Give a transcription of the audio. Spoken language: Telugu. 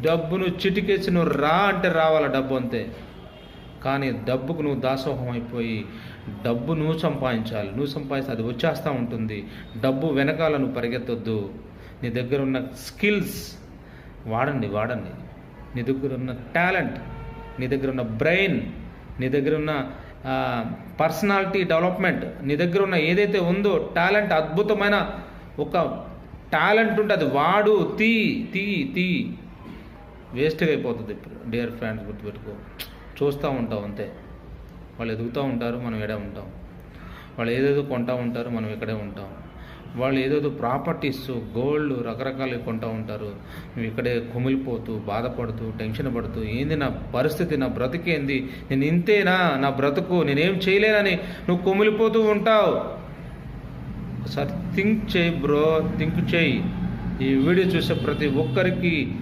డబ్బును చిటికేసి నువ్వు రా అంటే రావాల డబ్బు అంతే. కానీ డబ్బుకు నువ్వు దాసోహం అయిపోయి డబ్బు నువ్వు సంపాదించాలి. నువ్వు సంపాదిస్తే అది వచ్చేస్తూ ఉంటుంది. డబ్బు వెనకాల నువ్వు పరిగెత్తొద్దు. నీ దగ్గర ఉన్న స్కిల్స్ వాడండి వాడండి. నీ దగ్గర ఉన్న టాలెంట్ నీ దగ్గర ఉన్న బ్రెయిన్ నీ దగ్గర ఉన్న పర్సనాలిటీ డెవలప్మెంట్ నీ దగ్గర ఉన్న ఏదైతే ఉందో టాలెంట్ అద్భుతమైన ఒక టాలెంట్ ఉంటుంది వాడు తీ తీ తీ. వేస్ట్గా అయిపోతుంది డియర్ ఫ్రెండ్స్ గుర్తుపెట్టుకో. చూస్తూ ఉంటాం అంతే. వాళ్ళు ఎదుగుతూ ఉంటారు మనం ఎడే ఉంటాం. వాళ్ళు ఏదేదో కొంటూ ఉంటారు మనం ఇక్కడే ఉంటాం. వాళ్ళు ఏదేదో ప్రాపర్టీస్ గోల్డ్ రకరకాలు కొంటూ ఉంటారు. నువ్వు ఇక్కడే కుమిలిపోతూ బాధపడుతూ టెన్షన్ పడుతూ ఏంది నా పరిస్థితి నా బ్రతికేంది నేను ఇంతేనా? నా బ్రతుకు నేనేం చేయలేనని నువ్వు కుమిలిపోతూ ఉంటావు. ఒకసారి థింక్ చేయి బ్రో థింక్ చేయి. ఈ వీడియో చూసే ప్రతి ఒక్కరికి